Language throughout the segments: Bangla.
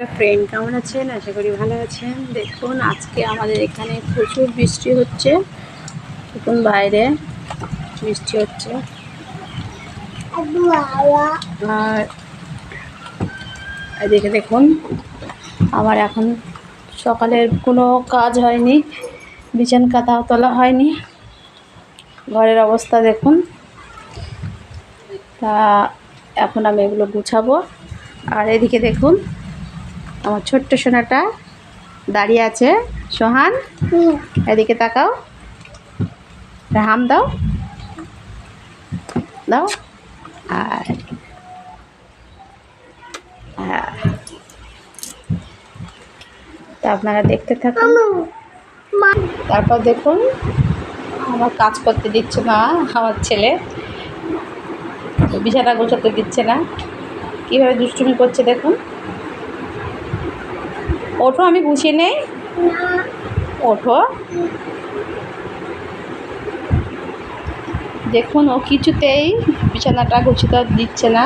ফ্রেন্ড কেমন আছেন? আশা করি ভালো আছেন। দেখুন, আজকে আমাদের এখানে প্রচুর বৃষ্টি হচ্ছে। দেখুন, বাইরে বৃষ্টি হচ্ছে। আর এদিকে দেখুন, আমার এখন সকালের কোনো কাজ হয়নি। বিছান কাঁথাও তোলা হয়নি। ঘরের অবস্থা দেখুন। তা এখন আমি এগুলো গুছাবো। আর এদিকে দেখুন আমার ছোট্ট সোনাটা দাঁড়িয়ে আছে। সোহান এদিকে তাকাও। হাম দাও। দাও। আর। তা আপনারা দেখতে থাকুন। তারপর দেখুন আমার কাজ করতে দিচ্ছে না আমার ছেলে। বিছানা গোছাতে দিচ্ছে না। কীভাবে দুষ্টুমি করছে দেখুন। ওঠো, আমি গুছিয়ে নেই? ওঠো। দেখুন, ও কিছুতেই বিছানাটা গুছিয়ে দিচ্ছে না।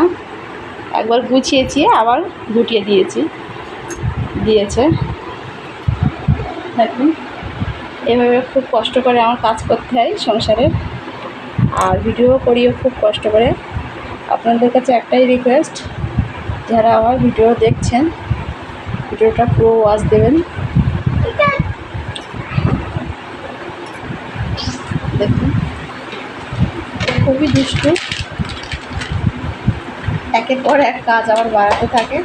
একবার গুছিয়েছি, আবার গুটিয়ে দিয়েছি। দিয়েছে। দেখুন, এভাবে খুব কষ্ট করে আমার কাজ করতে হয় সংসারে। আর ভিডিও করিও খুব কষ্ট করে। আপনাদের কাছে একটাই রিকোয়েস্ট যারা আমার ভিডিও দেখছেন ভিডিওটা পুরো ওয়াচ দেবেন। দেখুন। খুবই দুষ্টু। একের পর এক কাজ আবার বাড়াতে থাকে।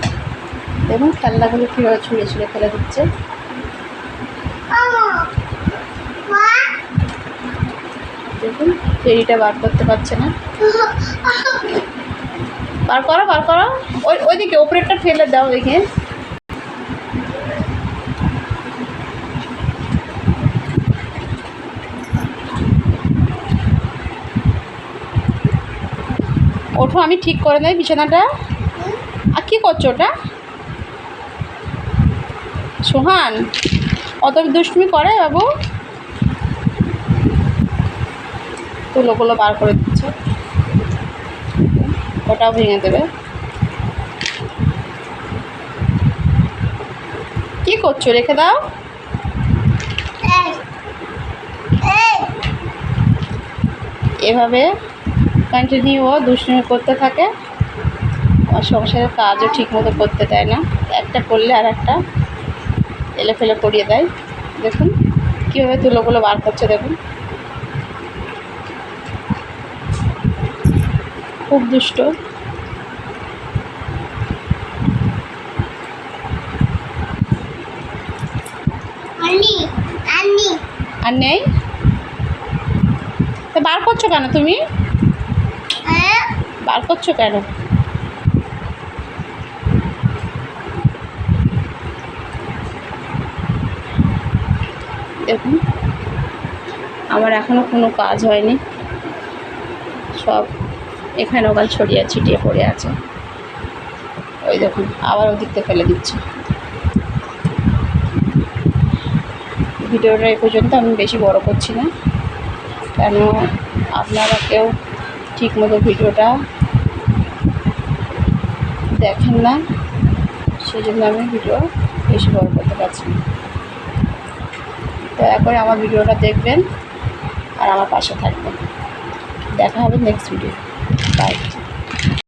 দেখুন খেলনাগুলো কীভাবে ছুঁড়ে ছুঁড়ে ফেলে দিচ্ছে। দেখুন, ফেরিটা বার করতে পারছে না। বার করো বার করো। ওই, ওইদিকে, ওপরেরটা ফেলে দাও, দেখে। ওঠো আমি ঠিক করে দেয় বিছানাটা। আর কী করছ ওটা? সোহান অত দুষ্টুমি করে বাবু? তুলোগুলো বার করে দিচ্ছে। ওটাও ভেঙে দেবে। কি করছ রেখে দাও। এভাবে কন্টিনিউ ও দুষ্টুমি করতে থাকে। আর সংসারের কাজও ঠিকমতো করতে দেয় না। একটা করলে আর একটা এলে ফেলে করিয়ে দেয়। দেখুন কীভাবে তুলোগুলো বার করছে দেখুন। খুব দুষ্ট। আর নেই? তো বার করছ কেন তুমি? বার করছ কেন? দেখুন, আমার এখনও কোনো কাজ হয়নি। সব এখানে ওখানে ছড়িয়ে ছিটিয়ে পড়ে আছে। ওই দেখুন, আবার ওদিকতে ফেলে দিচ্ছি। ভিডিওটা এ পর্যন্ত আমি বেশি বড় করছি না। কেন আপনারা কেউ ঠিকমতো ভিডিওটা দেখেন না সেই জন্য আমি ভিডিও বেশি বড় করতে পারছি দয়া করে আমার ভিডিওটা দেখবেন আর আমার পাশে থাকবেন। দেখা হবে নেক্সট ভিডিও বাই